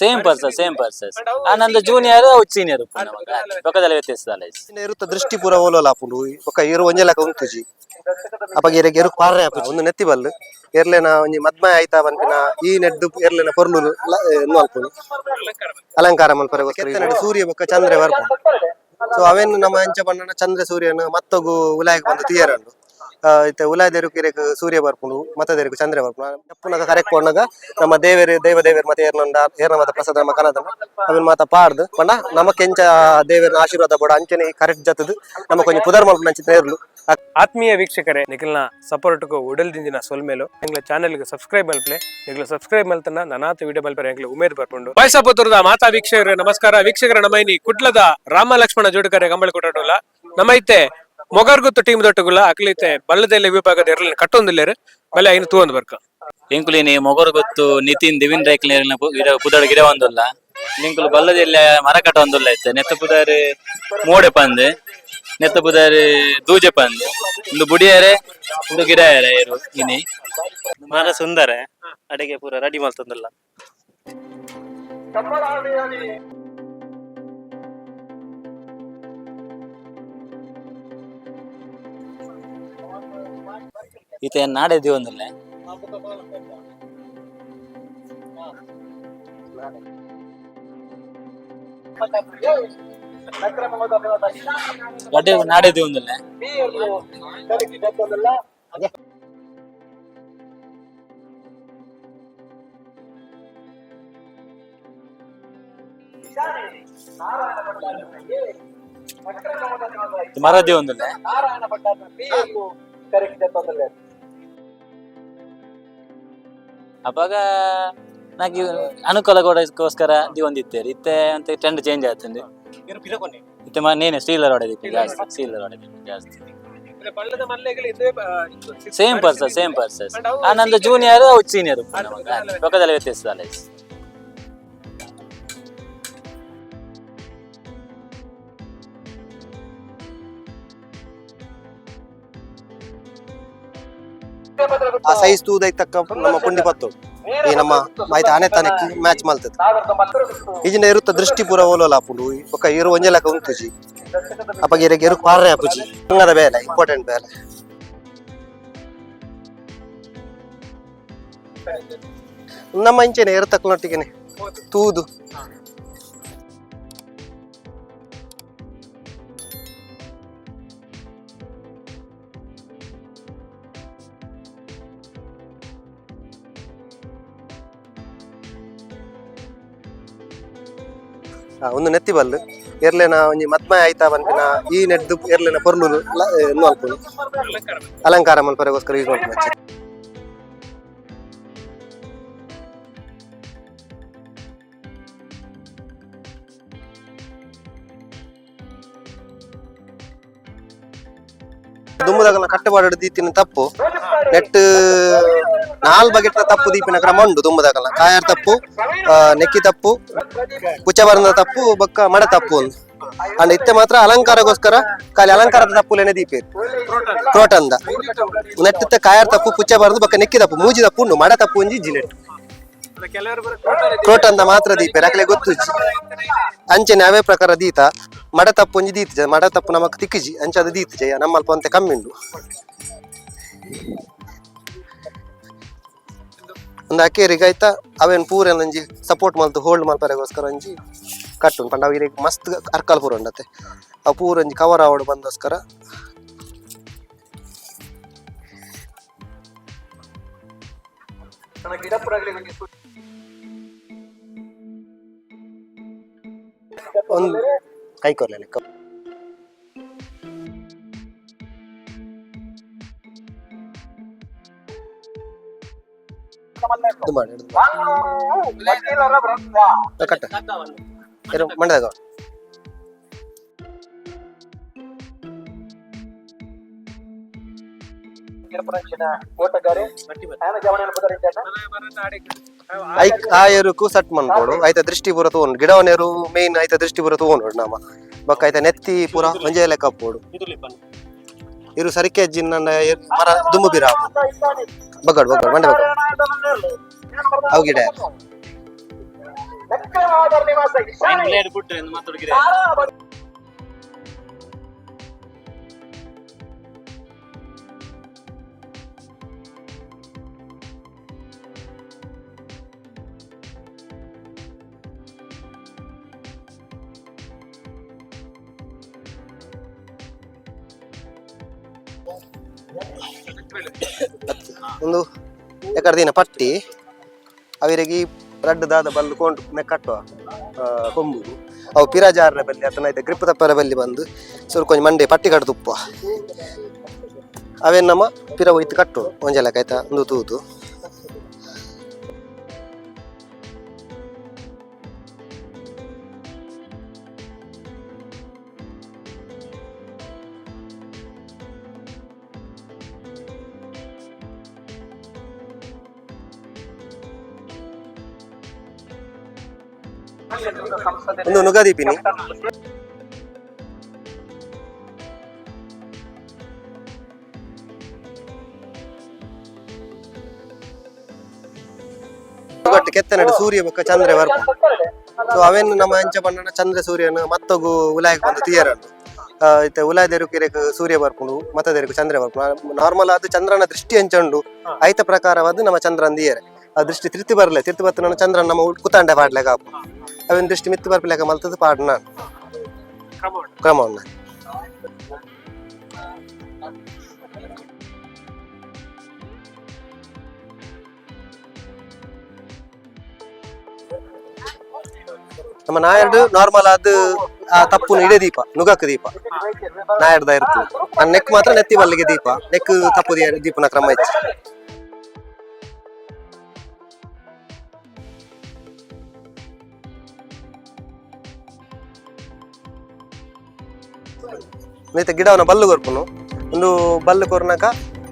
Same person same person ಆನಂದ junior ಅವು senior ಪಕ್ಕದಲ್ಲಿ ವ್ಯತ್ಯಾಸ ಅಲ್ಲ ಇನ್ನ ಇರುತ್ತ ದೃಷ್ಟಿ ಪೂರ ಓಲೋಲ ಆಪುಂಡು ಬೊಕ ಏರು ಒಂಜಲಕ ಉಂತುಜಿ. ಅಪಗ ಎರೆಗೆ ಎರು ಪಾರ್ರೆ ಆಪುಜಿ. ಒಂದು ನೆತ್ತಿ ಬಲ್ಲು. ಎರ್ಲೆನ ಒಂಜಿ ಮದ್ಮಯ ಆಯ್ತಾ ಬಂದಿನ ಈ ನೆಡ್ಡು ಎರ್ಲೆನ ಪೊರ್ಲು ಎನ್ನು ಅಲ್ಪುಂಡು ಅಲಂಕಾರ ಮಲ್ಪರೆ ಸೂರ್ಯ ಬೊಕ್ಕ ಚಂದ್ರ ಬರ್ಪುಂಡು ಸೊ ಅವೇನು ನಮ್ಮ ಅಂಚ ಬಣ್ಣ ಚಂದ್ರ ಸೂರ್ಯನ ಮತ್ತೊಗು ಉಲಾಯಕ್ಕೆ ಬಂದು ತೀಯರಂಡು. ಇತ್ತೆ ಉಲಾಯದೇರು ಕಿರೆಕ್ ಸೂರ್ಯ ಬರ್ಪುಂಡು ಮತ್ತದೇರು ಚಂದ್ರ ಬರ್ಪುಂಡು. ಎಪ್ಪುನಗ ಕರೆಕ್ಟ್ ಕೊಣ್ಣಗ ನಮ್ಮ ದೇವೇರು ದೇವ ದೇವೇರ್ ಮತ್ತೆ ಏರ್ನಂದ ಏರ್ನ ಮಾತ ಪ್ರಸಾದ ನಮ್ಮ ಕನದ ಅವನ್ ಮಾತ ಪಾಡ್ದು. ಪಂಡ ನಮ್ಮ ಕೆಂಚ ದೇವೇರ್ನ ಆಶೀರ್ವಾದ ಬೋಡ ಅಂಚನೆ ಕರೆಕ್ಟ್ ಜತದು ನಮ್ಮ ಕೊಂಚ ಪುದರ್ ಮಲ್ಪನ ಆತ್ಮೀಯ ನೇರ್ಲು ಆತ್ಮೀಯ ವೀಕ್ಷಕರೇ ನಿಖಿಲ್ನ ಸಪೋರ್ಟ್ಗೂ ಉಡಲ್ದಿಂದಿನ ಸೊಲ್ಮೇಲು. ಎಂಗ್ಲ ಚಾನೆಲ್ಗೆ ಸಬ್ಸ್ಕ್ರೈಬ್ ಮಲ್ಪಲೆ. ನಿಗ್ಲ ಸಬ್ಸ್ಕ್ರೈಬ್ ಮಲ್ತನ ನನಾತ ವಿಡಿಯೋ ಮಲ್ಪರೆ. ಎಂಗ್ಲ ಉಮೇದ್ ಬರ್ಕೊಂಡು ವಯಸ್ಸಾಪುತ್ರದ ಮಾತಾ ವೀಕ್ಷಕರೇ ನಮಸ್ಕಾರ. ವೀಕ್ಷಕರ ನಮ್ಮ ಕುಟ್ಲದ ರಾಮ ಲಕ್ಷ್ಮಣ ಜೋಡಿಕರೆ ಗಂಬಳ ಕೊಟ್ಟೋಲ್ಲ ನಮ್ಮ ಐತೆ ಮೊಗರ್ಗುತ್ತು ಟೀಮ್ ದೊಟ್ಟಗುಲ್ಲ ಅಕ್ಲಿತೆ ಬಳ್ಳದಲ್ಲಿ ವಿಭಾಗದ ಎರಲಿನ ಕಟ್ಟೊಂದಿಲ್ಲೇರು ಬೆಲೆ ಐನು ತೂವೊಂದು ಬರ್ಕ. ಇಂಕುಲಿನಿ ಮೊಗರು ಗೊತ್ತು ನಿತಿನ್ ದಿವಿನ್ ರೈಕ್ಲ ಗಿಡ ಪುದಳ ಗಿಡ ಒಂದುಲ್ಲ. ನಿಂಕುಲು ಬಲ್ಲದಲ್ಲಿ ಮರ ಕಟ್ಟ ಒಂದುಲ್ಲ ಐತೆ. ನೆತ್ತ ಪುದಾರಿ ಮೋಡೆ ಪಂದ್ ನೆತ್ತ ಪುದಾರಿ ದೂಜೆ ಪಂದ್. ಒಂದು ಬುಡಿಯಾರೆ ಒಂದು ಗಿಡ ಯಾರೆ ಇರು ಇನಿ. ಮರ ಸುಂದರ ಅಡಿಗೆ ಪೂರ ರೆಡಿ ಮಾಡ್ತಂದಲ್ಲ ಈತ ನಾಡೆ ದಿವೊಂದಿಲ್ಲ ಗಡ್ಡೆ ನಾಡೆ ದಿವೊಂದಿಲ್ಲ ಮರ ದಿವೊಂದಿಲ್ಲ ಅವಾಗ ನಾಕಿ ಅನುಕೂಲ ಕೊಡೋದಕ್ಕೋಸ್ಕರ ಒಂದಿತ್ತೆ ಇತ್ತೆ ಅಂತ ಟ್ರೆಂಡ್ ಚೇಂಜ್ ಆಗ್ತದೆ ಇತ್ತೆ ಮ ನೀನೆ ಸ್ಟೀಲರ್ ಹೊಡೆದಿತ್ತು ಜಾಸ್ತಿ ಸ್ಟೀಲರ್ ಹೊಡೆದಿತ್ತು ಜಾಸ್ತಿ. ಬಳ್ಳದ ಪರ್ಸಸ್ ಸೇಮ್ ಪರ್ಸಸ್ ಸೇಮ್ ನಂದು ಜೂನಿಯರ್ ಅವು ಸೀನಿಯರ್ ಪಕ್ಕದಲ್ಲಿ ವ್ಯತ್ಯಾಸ ಆ ಸೈಜ್ ತೂದೈ ನಮ್ಮ ಪುಂಡಿ ಪತ್ತು. ಈ ನಮ್ಮ ಮಾಹಿತಿ ಆನೆ ತಾನೆ ಮ್ಯಾಚ್ ಮಲ್ತದ ಈಜಿನ ಇರುತ್ತ ದೃಷ್ಟಿ ಪೂರ ಓಲೋಲ ಆಪುಂಡು ಬೊಕ ಇರು ಒಂಜಲಕ ಉಂತುಜಿ ಅಪ್ಪಗೆ ಇರಗೆ ಇರು ಪಾರ್ರೆ ಆಪುಜಿ ಹಂಗದ ಬೇಲೆ ಇಂಪಾರ್ಟೆಂಟ್ ಬೇಲೆ ನಮ್ಮ ಇಂಚೆನೆ ಎರು ತಕ್ಕನೊಟ್ಟಿಗೆನೆ ತೂದು. ಒಂದು ನೆತ್ತಿ ಬಲ್ಲು. ಎರ್ಲೆನ ಒಂಜಿ ಮತ್ಮಯ ಆಯ್ತಾ ಬಂಪಿನ ಈ ನೆಡ್ದು ಎರ್ಲೆನ ಪೊರ್ಲು ಅಲ್ಪುಂಡು ಅಲಂಕಾರ ಮಲ್ಪರೆಗೋಸ್ಕರ ಯೂಸ್ ಮಾಡ್ಕೊಂಡು ದುಮ್ಮದಾಗ ಕಟ್ಟುಪಾಡು ದೀತಿನ ತಪ್ಪು. ನೆಟ್ ನಾಲ್ ಬಗೆಟ್ನ ತಪ್ಪು, ದೀಪಿನ ಕ್ರಮ ಉಂಡು ತುಂಬದಾಗಲ್ಲ ಕಾಯರ್ ತಪ್ಪು ನೆಕ್ಕಿ ತಪ್ಪು ಕುಚಬರ್ನ ತಪ್ಪು, ಬೊಕ್ಕ ಮಡ ತಪ್ಪು ಒಂದು ಅಂಡ್ ಇತ್ತೆ ಮಾತ್ರ ಅಲಂಕಾರಗೋಸ್ಕರ ಖಾಲಿ ಅಲಂಕಾರದ ತಪ್ಪುಲೇನೆ ದೀಪೆ ಕ್ರೋಟಂದ ನೆಟ್ಟಿತ್ತ ಕಾಯರ್ ತಪ್ಪು ಕುಚ್ಚ ಬರದು ಬಕ್ಕ ನೆಕ್ಕಿ ತಪ್ಪು, ಮೂಜಿ ತಪ್ಪು ಉಂಡು ಮಡ ತಪ್ಪು ಒಂಜಿ ಜಿಲೆಟ್ ಕ್ರೋಟಂದ ಮಾತ್ರ ದೀಪೆ ಅಕಲೆ ಗೊತ್ತು ಅಂಚೆನೆ ಅವೇ ಪ್ರಕಾರ ದೀತ, ಮಡ ತಪ್ಪು ಒಂಜಿ ದೀತ ಮಡ ತಪ್ಪು ನಮಕ್ ತಿಕ್ಕಿಜಿ ಅಂಚದ ದೀತ ಜಯ. ನಮ್ಮಲ್ಪ ಅಂತೆ ಕಮ್ಮಿ ಉಂಡು ಒಂದು ಅಕ್ಕೇರಿಗೆ ಆಯ್ತಾ? ಅವೇನ್ ಪೂರ ಒಂಜಿ ಸಪೋರ್ಟ್ ಮಲ್ತು ಹೋಲ್ಡ್ ಮಲ್ಪರೆಗೋಸ್ಕರ ಒಂಜಿ ಕಟ್ಟು ಪಂಡ ಅವ್ರಿಗೆ ಮಸ್ತ್ ಅರ್ಕಲ್ ಪೂರ ಉಂಡತೆ ಅವು ಪೂರ ಒಂಜಿ ಕವರ್ ಆವಡ್ ಬಂದೋಸ್ಕರ ಒಂದು ಕೈ ಕೊರ್ಲೆ ಲೆಕ್ಕ. ಇದು ಮಾಡಿ ಹಿಡ್ದು ಮಾಡಿ. ಕಟ್ಟ ಇರು, ಮಂಡ್ಯದಾಗ ಐಕ್ ಆ ಏರುಕು ಸಟ್ ಮನ್ಕೊಡು. ಆಯ್ತ ದೃಷ್ಟಿ ಪೂರ ತಗೊಂಡು. ಗಿಡವನೇರು ಮೇನ್ ಆಯ್ತ ದೃಷ್ಟಿ ಪೂರ ತಗೊಂಡು ನಮ್ಮ ಬಕ್ಕ ಆಯ್ತ ನೆತ್ತಿ ಪೂರ ಮಂಜೆ ಲೆಕ್ಕ ಪೋಡು ಇರು ಸರಿಕೆ ಜಿನ್ನ ಮರ ದುಮ್ಮು ಬಿರ ಬಗಡ್ ಬಗಡ್ ಮಂಡೆ ಬಗಡ್ ಅವು ಗಿಡ ಬ್ಲೇಡ್ ಬಿಟ್ರೆ ಮಾತಾಡು ಗಿಡ ಒಂದು ಎಕರ್ದಿನ ಪಟ್ಟಿ, ಅವರಿಗೆ ರಡ್ಡು ದಾದ ಬಲ್ಲು ಕೊಂಡು ಕಟ್ಟುವ ಕೊಂಬು. ಅವು ಪಿರಾಜಾರನ ಬಲ್ಲಿ, ಅಥವಾ ಇದೆ ಗ್ರಿಪ್ ತಪ್ಪರ ಬಲ್ಲಿ ಬಂದು ಸ್ವಲ್ಪ ಕೊಂಚ ಮಂಡೆ ಪಟ್ಟಿ ಕಟ್ಟು ತುಪ್ಪ ಅವೇನು ನಮ್ಮ ಪಿರ ಒಯ್ತು ಕಟ್ಟು ಒಂಜಲಕ್ಕೆ ಆಯ್ತಾ, ಒಂದು ತೂತು. ಒಂದು ನುಗದೀಪಿನಿ ಒಟ್ಟು ಕೆತ್ತನಡು ಸೂರ್ಯ ಬೊಕ್ಕ ಚಂದ್ರ ಬರ್ಪ ಸೊ ಅವೇನು ನಮ್ಮ ಅಂಚ ಬಣ್ಣನ ಚಂದ್ರ ಸೂರ್ಯನ ಮತ್ತೊಗು ಉಲಾಯಕ್ ಬಂದು ತೀಯರನ್ನು. ಇತ್ತೆ ಉಲಾಯ ಕಿರೆಕ್ ಸೂರ್ಯ ಬರ್ಪುಂಡು ಮತ್ತದೇರು ಚಂದ್ರ ಬರ್ಕೊಂಡು. ನಾರ್ಮಲ್ ಅದು ಚಂದ್ರನ ದೃಷ್ಟಿ ಅಂಚಂಡು ಐತ ಪ್ರಕಾರವಾದ ನಮ್ಮ ಚಂದ್ರನ ದಿಯರೆ ಆ ದೃಷ್ಟಿ ತಿರ್ತಿ ಬರಲೆ ತಿರ್ತಿ ಬತ್ತ ನನ್ನ ಚಂದ್ರನ್ ನಮ್ಮ ಉಟ್ ಕುತಾಂಡೆ ಪಾಡ್ಲೆಗ ಆಪು ಅವೇನ್ ದೃಷ್ಟಿ ಮಿತ್ತಿ ಬರ್ಪಿಲೆಗ ಮಲ್ತದ ಪಾಡ್ನ ಕ್ರಮ ಉಂಡ ನಮ್ಮ ನಾಯರ್ಡು ನಾರ್ಮಲ್ ಅದು ಆ ತಪ್ಪುನ ಇಡೆ ದೀಪ ನುಗಕ್ ದೀಪ. ನಾಯರ್ದ ಇರ್ತದೆ ಆ ನೆಕ್ ಮಾತ್ರ ನೆತ್ತಿ ಬಲ್ಲಿಗೆ ದೀಪ. ನೆಕ್ ತಪ್ಪು ದಿ- ದೀಪನ ಕ್ರಮ ಹೆಚ್ಚು ಮಿತ ಗಿಡವನ್ನ ಬಲ್ಲು ಕೊರ್ಪುನು ಒಂದು ಬಲ್ಲು ಕೊರ್ನಕ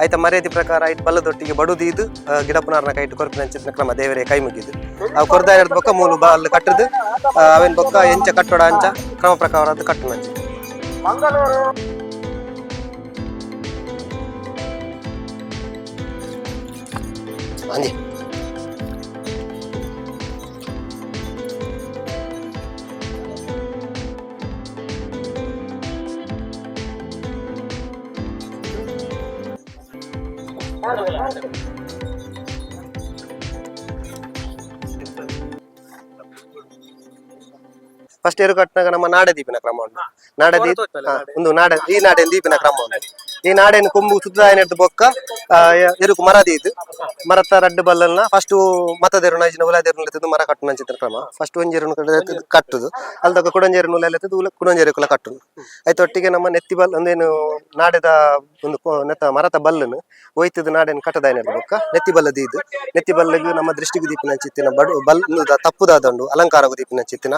ಆಯ್ತ ಮರ್ಯಾದೆ ಪ್ರಕಾರ ಆಯ್ತು ಬಲ್ಲದೊಟ್ಟಿಗೆ ಬಡುದೀದು ಆ, ಗಿಡ ಪುನರ್ನಕ ಇಟ್ಟು ಕೊರ್ಪಿನ ಅಂಚಿನ ಕ್ರಮ ದೇವರೇ ಕೈ ಮುಗಿದು ಅವು ಕೊರ್ದ ಎರಡು ಬೊಕ್ಕ ಮೂಲು ಬಲ್ಲು ಕಟ್ಟದು ಅವೇನ್ ಬೊಕ್ಕ ಎಂಚ ಕಟ್ಟೋಡ ಅಂಚ ಕ್ರಮ ಪ್ರಕಾರ ಅದು ಕಟ್ಟು ಅಂಚ ಫಸ್ಟ್ ಏರು ಕಟ್ಟಿನಾಗ ನಮ್ಮ ನಾಡೆ ದೀಪಿನ ಕ್ರಮ ಉಂಟು ನಾಡೆ ದೀಪ ಹಾ, ಒಂದು ನಾಡೆ ಈ ನಾಡಿನ ದೀಪಿನ ಕ್ರಮ ಉಂಟು ಈ ನಾಡೇನು ಕೊಂಬು ಸುದ್ದಾಯನ ಹಿಡ್ದು ಬೊಕ್ಕ ಎರುಕು ಮರ ಇದು ಮರತ ರಡ್ಡು ಬಲ್ಲಲ್ನ ಫಸ್ಟ್ ಮತದೇರು ನೈಜಿನ ಉಲಾದೇರು ಎತ್ತದು ಮರ ಕಟ್ಟು ನಂಚಿತ್ರ ಕ್ರಮ. ಫಸ್ಟ್ ಒಂಜೇರು ಕಟ್ಟುದು. ಅಲ್ದಾಗ ಕುಡಂಜೇರು ನೂಲ ಎತ್ತದು ಕುಡಂಜೇರು ಕುಲ ಕಟ್ಟುದು. ಆಯ್ತು ಒಟ್ಟಿಗೆ ನಮ್ಮ ನೆತ್ತಿ ಬಲ್, ಒಂದೇನು ನಾಡೆದ ಒಂದು ನೆತ್ತ ಮರತ ಬಲ್ಲನು, ಒಯ್ತದ ನಾಡೇನು ಕಟ್ಟದಾಯನ ಹಿಡ್ದು ಬೊಕ್ಕ. ನೆತ್ತಿ ಬಲ್ಲ ಇದು ನೆತ್ತಿ ಬಲ್ಲಗೂ ನಮ್ಮ ದೃಷ್ಟಿಗೂ ದೀಪಿನ ಚಿತ್ತಿನ ಬಡು ಬಲ್ ತಪ್ಪುದಾದಂಡು ಅಲಂಕಾರಗು ದೀಪಿನ ಚಿತ್ತಿನ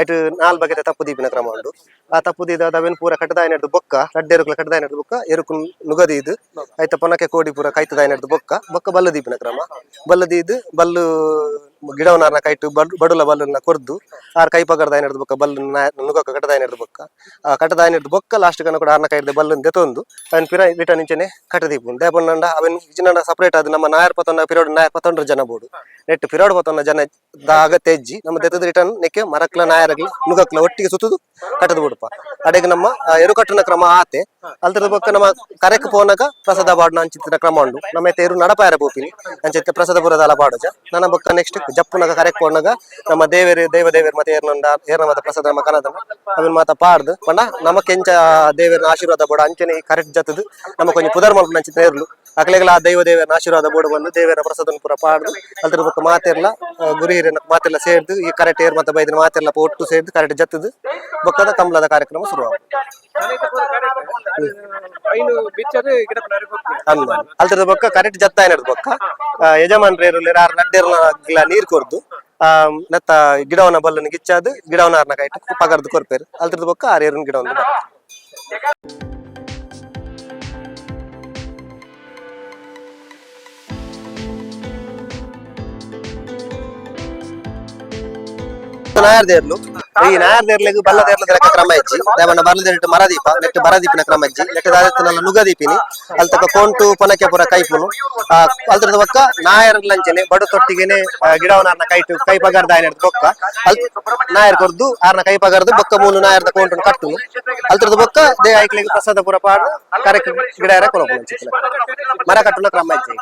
ಐಟು ನಾಲ್ ಬಗೆದ ತಪ್ಪು ದೀಪಿನ ಕ್ರಮ ಉಂಟು. ಆ ತಪ್ಪು ಅವೇನು ಪೂರ ಕಟ್ಟದಾಯ ನಡೆದು ಬೊಕ್ಕ ರಡ್ಡೆರುಕುಲ ಕಟ್ಟದಾಯ ನಡೆದು ಬೊಕ್ಕ ಎರುಕು ನುಗದಿ ಇದು ಐತ ಪೊನಕೆ ಕೋಡಿ ಪೂರ ಕೈತದಾಯ ನಡೆದು ಬೊಕ್ಕ. ಬೊಕ್ಕ ಬಲ್ಲ ದೀಪಿನ ಕ್ರಮ. ಬಲ್ಲದೀದು ಬಲ್ಲು ಗಿಡವನಾರ್ನ ಕೈಟು ಬಡ್, ಬಡುಲ ಬಲ್ಲನ್ನ ಕೊರ್ದು ಆರ್ ಕೈ ಪಗಡದಾಯ ನಡೆದು ಬೊಕ್ಕ ಬಲ್ಲು ನುಗಕ ಕಟ್ಟದಾಯ ನಡೆದು ಬೊಕ್ಕ ಆ ಏನ್ ಬೊಕ್ಕ ಲಾಸ್ಟ್ ಕನ್ನ ಕೂಡ ಆರ್ನ ಕೈಡ್ದೆ ಬಲ್ಲನ್ ದೆತೊಂದು ಅವನ್ ಪಿರ ರಿಟರ್ನ್ ಇಂಚನೆ ಕಟ್ಟದೀಪು ದೇಪನ್ನಂಡ ಅವನ್ ಇಜಿನಂಡ ಸಪರೇಟ್ ಅದು ನಮ್ಮ ನಾಯರ್ ಪತ್ತೊಂಡ ಪಿರೋಡ್ ನಾಯರ್ ಪತ್ತೊಂಡ್ರ ಜನ ಬೋಡು. ನೆಟ್ ಪಿರೋಡ್ ಪತ್ತೊಂದ ಜನ ದಾಗ ತೆಜ್ಜಿ ನಮ್ಮ ದೆತದ ರಿಟರ್ನ್ ನೆಕ್ಕೆ ಮರಕ್ಲ, ನಾಯರಗ್ಲ ನುಗಕ್ಲ ಒಟ್ಟಿಗೆ ಸುತ್ತದು ಕಟದ ಬಿಡಪ್ಪ ಅಡೆಗೆ ನಮ್ಮ ಎರು ಎರುಕಟ್ಟನ ಕ್ರಮ ಆತೆ. ಅಲ್ತದ ಬೊಕ್ಕ ನಮ್ಮ ಕರೆಕ್ ಪೋನಾಗ ಪ್ರಸಾದ ಬಾಡ್ನ ಅಂಚಿತ್ತಿನ ಕ್ರಮ ಉಂಡು. ನಮ್ಮ ತೇರು ನಡಪಾಯರ ಬೋಪಿನಿ ಅಂಚಿತ್ತ ಪ್ರಸಾದ ಬುರದಾಲ ಬಾಡೋಜ. ನನ್ನ ಬೊಕ್ಕ ನೆಕ್ಸ್ಟ್ ಜಪ್ಪುನಗ ಕರೆಕ್ ಪೋನಗ ನಮ್ಮ ದೇವರ ದೇವ ದೇವೇರ್ ಮತ್ತೆ ಏರ್ನಂಡ ಏರ್ನಮದ ಪ್ರಸಾದ ನಮ್ಮ ಕನದನ ಅದನ್ನ ಮಾತ ಪಾಡ್ದು. ಪಂಡ ಕೆಂಚ ದೇವರ ಆಶೀರ್ವಾದ ಬೋಡ ಅಂಚನೆ ಕರೆಕ್ಟ್ ಜತದು ನಮ್ಮ ಪುದರ್ ಮಲ್ಪನ ಅಂಚಿತ್ತ ಏರ್ಲು. ಅಕ್ಲೆಗಳ ಆ ದೈವ ದೇವರನ ಆಶೀರ್ವಾದ ಬೋರ್ಡ್ ಬಂದು ದೇವರ ಪ್ರಸಾದನ ಪೂರ ಪಾಡ್ದು ಅಲ್ತರ ಬೊಕ್ಕ ಗುರಿ ಆ, ಗುರು ಹಿರಿಯನ ಮಾತೆಲ್ಲ ಸೇರ್ದು ಈ ಕರೆಕ್ಟ್ ಏರ್ ಮತ್ತೆ ಬೈದಿನ ಮಾತೆಲ್ಲ ಒಟ್ಟು ಸೇರ್ದು ಕರೆಕ್ಟ್ ಜತ್ತದು ಬೊಕ್ಕದ ಕಂಬಳದ ಕಾರ್ಯಕ್ರಮ ಶುರು ಅಂದ ಅಲ್ತದ ಬೊಕ್ಕ ಕರೆಕ್ಟ್ ಜತ್ತ ಏನಾದ್ರು ಬೊಕ್ಕ? ಯಜಮಾನ್ರೇರು ಯಾರು ನಡ್ಡೇರ್ನ ನೀರ್ ಕೊರ್ದು ಆ ನತ್ತ ಗಿಡವನ ಬಲ್ಲನ ಗಿಚ್ಚಾದ್ ಗಿಡವನ ಆರ್ನ ಕಾಯ್ತು ಪಗರ್ದು ಕೊರ್ಪೇರು. ಅಲ್ತದ ಬೊಕ್ಕ ಆರ್ ಏರಿನ ಗಿಡವನ್ನ ನಾಯರ್ ದೇರ್ಲು ಈ ನಾಯರ್ದೇರ್ಲೆಗ್ ಬಲ್ಲದೇರ್ಲದ ಲೆಕ್ಕ ಕ್ರಮ ಇಜ್ಜಿ ದೇವಣ್ಣ ಬರ್ಲದೇರಿಟ್ಟು ಮರದೀಪ ನೆಟ್ಟು ಬರದೀಪಿನ ಕ್ರಮ ಇಜ್ಜಿ ನೆಟ್ಟು ದಾದತ್ತಿನಲ್ಲ ನುಗದೀಪಿನಿ ಅಲ್ಲಿ ತಕ್ಕ ಕೊಂಟು ಪೊನಕೆ ಪುರ ಕೈಪುನು ಆ ಅಲ್ತರದ ಬೊಕ್ಕ ನಾಯರ್ ಲಂಚನೆ ಬಡು ತೊಟ್ಟಿಗೆನೆ ಆ, ಗಿಡವನಾರ್ನ ಕೈಟು ಕೈ ಪಗಾರ್ದ ಆಯ್ನ ಬೊಕ್ಕ ಅಲ್ ನಾಯರ್ ಕೊರ್ದು ಆರ್ನ ಕೈ ಪಗಾರ್ದು ಬೊಕ್ಕ ಮೂಲು ನಾಯರ್ದ ಕೊಂಟು ಕಟ್ಟುನು ಅಲ್ತರದ ಬೊಕ್ಕ ದೇ ಐಕ್ಲಿಗೆ ಪ್ರಸಾದ ಪುರ ಪಾಡು ಕರೆಕ್ ಗಿಡ ಎರ ಕೊಲಪುನ ಮರ ಕಟ್ಟುನ ಕ್ರಮ ಇಜ್ಜಿ